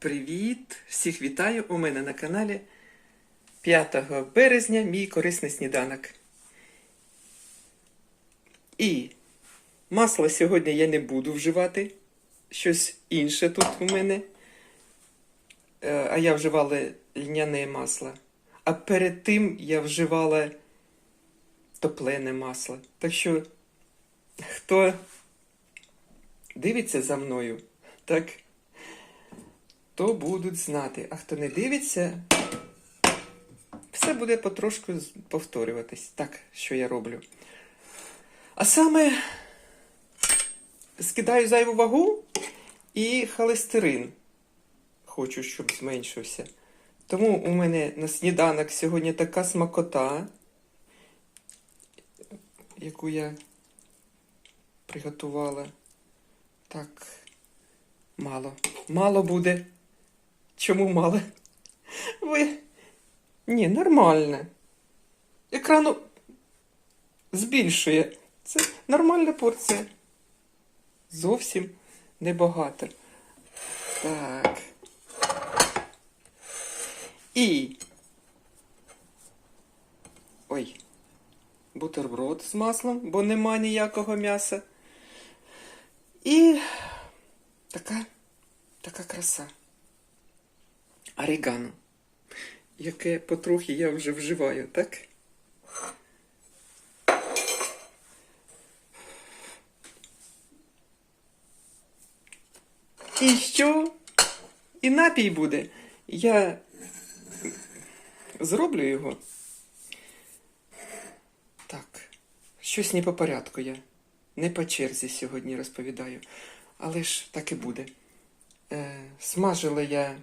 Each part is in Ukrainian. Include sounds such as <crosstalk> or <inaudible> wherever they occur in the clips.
Привіт! Всіх вітаю у мене на каналі 5 березня мій корисний сніданок. І масло сьогодні я не буду вживати. Щось інше тут у мене. Е, А я вживала льняне масло. А перед тим я вживала топлене масло. Так що, хто дивиться за мною, так? То будуть знати. А хто не дивиться, все буде потрошку повторюватись. Так, що я роблю. А саме скидаю зайву вагу і холестерин. Хочу, щоб зменшився. Тому у мене на сніданок сьогодні така смакота, яку я приготувала. Так, мало. Мало буде. Чому мало? Ви. Ні, нормально. Екрану збільшує. Це нормальна порція. Зовсім небагато. Так. І. Ой. Бутерброд з маслом, бо нема ніякого м'яса. І така, така краса. Орегано, яке потрохи я вже вживаю, так? І що? І напій буде. Я зроблю його. Так, щось не по порядку я. Не по черзі сьогодні розповідаю. Але ж так і буде. Е, смажила я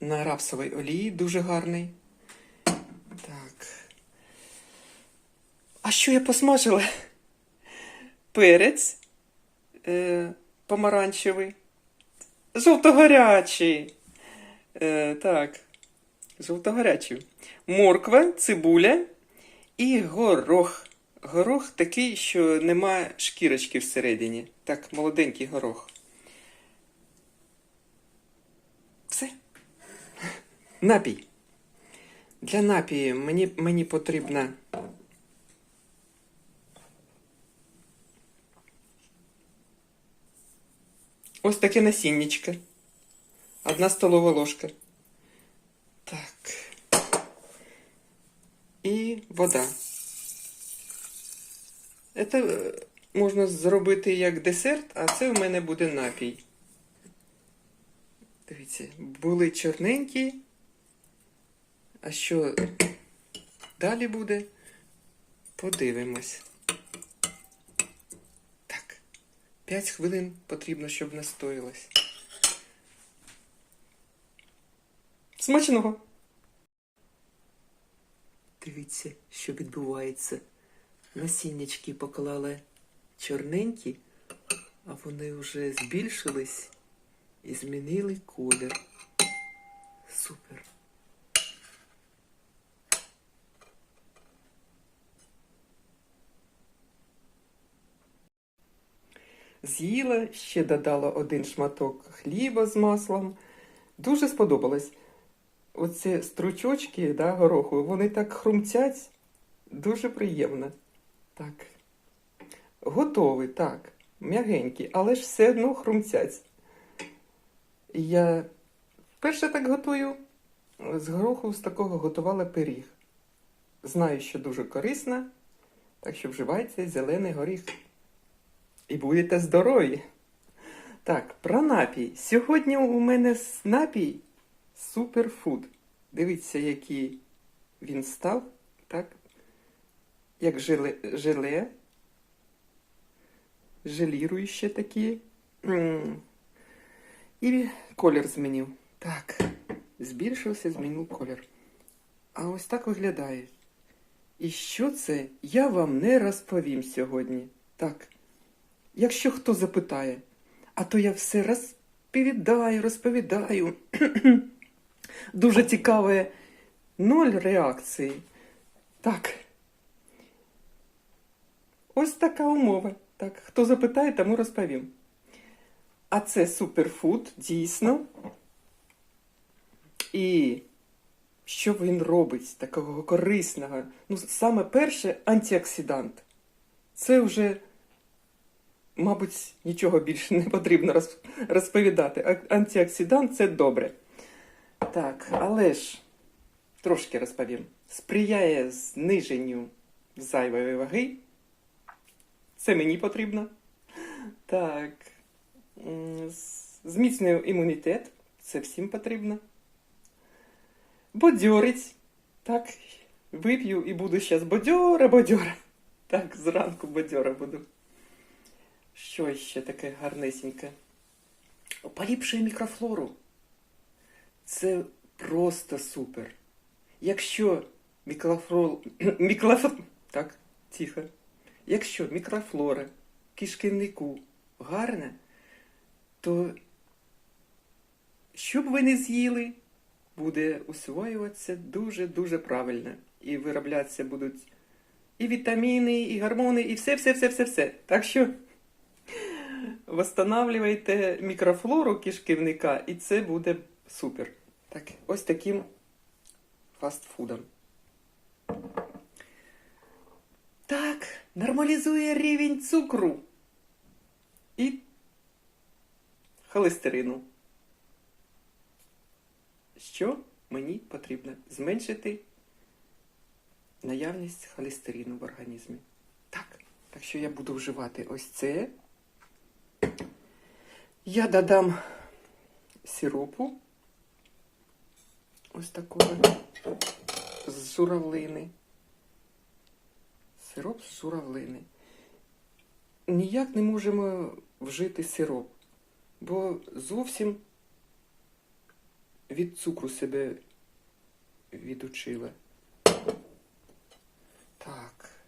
на рапсовій олії, дуже гарний. Так. А що я посмажила? Перець е, помаранчевий. Жовтогорячий. Е, так. Жовтогорячий. Морква, цибуля і горох. Горох такий, що нема шкірочки всередині. Так, молоденький горох. Все. Напій. Для напію мені, мені потрібна ось таке насіннячко. Одна столова ложка. Так. І вода. Це е, можна зробити як десерт, а це у мене буде напій. Дивіться, були чорненькі. А що далі буде? Подивимось. Так. 5 хвилин потрібно, щоб настоїлось. Смачного! Дивіться, що відбувається. Насіннячки поклали чорненькі, а вони вже збільшились і змінили колір. Супер. З'їла, ще додала один шматок хліба з маслом. Дуже сподобалось. Оці стручочки да, гороху, вони так хрумтять. Дуже приємно. Так. Готовий, так. М'ягенький, але ж все одно хрумтять. Я вперше так готую. З гороху з такого готувала пиріг. Знаю, що дуже корисно, так що вживайте зелений горіх. І будете здорові. Так, про напій. Сьогодні у мене напій суперфуд. Дивіться, який він став, так? Як желе, желе. Желіруюче такі. І колір змінив. Так, збільшився, змінив колір. А ось так виглядає. І що це, я вам не розповім сьогодні. Так. Якщо хто запитає, а то я все розповідаю, розповідаю. <clears throat> Дуже цікаве ноль реакції. Так. Ось така умова. Так, хто запитає, тому розповім. А це суперфуд, дійсно. І що він робить такого корисного? Ну, саме перше антиоксидант. Це вже, мабуть, нічого більше не потрібно розповідати. А- Антиоксидант це добре. Так, але ж трошки розповім. Сприяє зниженню зайвої ваги. Це мені потрібно. Так. Зміцнює імунітет. Це всім потрібно. Бодьорить. Так, вип'ю і буду зараз бодьора, бодьора. Так, зранку бодьора буду. Що ще таке гарнесеньке? Поліпшує мікрофлору. Це просто супер. Якщо мікрофлор... <clears throat> мікроф... Так, тихо. Якщо мікрофлора кишківнику гарна, то що б ви не з'їли, буде усвоюватися дуже-дуже правильно. І вироблятися будуть і вітаміни, і гормони, і все, все, все, все, все. Так що восстанавливайте мікрофлору кишківника, і це буде супер. Так, ось таким фастфудом. Так, нормалізує рівень цукру і холестерину. Що мені потрібно? Зменшити наявність холестерину в організмі. Так, так що я буду вживати ось це. Я додам сиропу. Ось такого з журавлини. Сироп з журавлини. Ніяк не можемо вжити сироп, бо зовсім від цукру себе відучила. Так.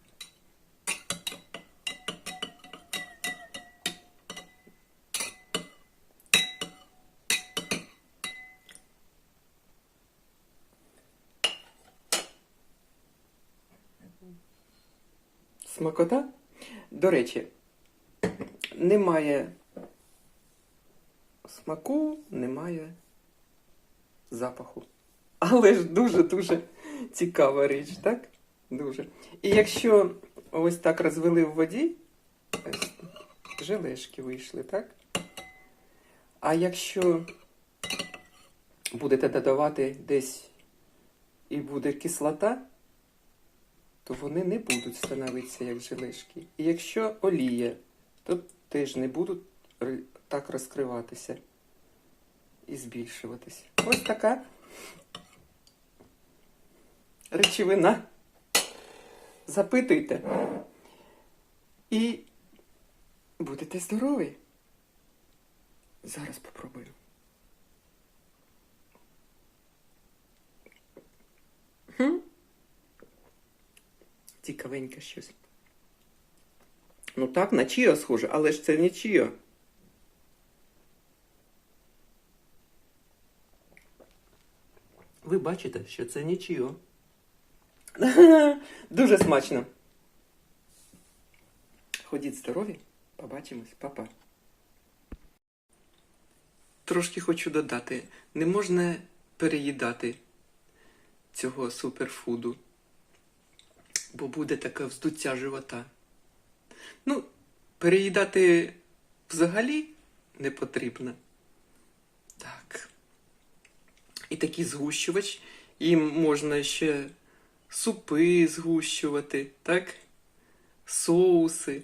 Смакота? До речі, немає смаку, немає запаху. Але ж дуже-дуже цікава річ, так? Дуже. І якщо ось так розвели в воді, желешки вийшли, так? А якщо будете додавати десь і буде кислота, то вони не будуть становитися як желешки. І якщо олія, то теж не будуть так розкриватися і збільшуватися. Ось така речовина. Запитуйте. І будете здорові. Зараз попробую. Цікавеньке щось. Ну так, на чіо схоже, але ж це не чіо. Ви бачите, що це не чіо. <laughs> Дуже смачно. Ходіть здорові, побачимось, папа. Трошки хочу додати, не можна переїдати цього суперфуду, бо буде таке вздуття живота. Ну, переїдати взагалі не потрібно. Так. І такий згущувач. Їм можна ще супи згущувати, так? Соуси.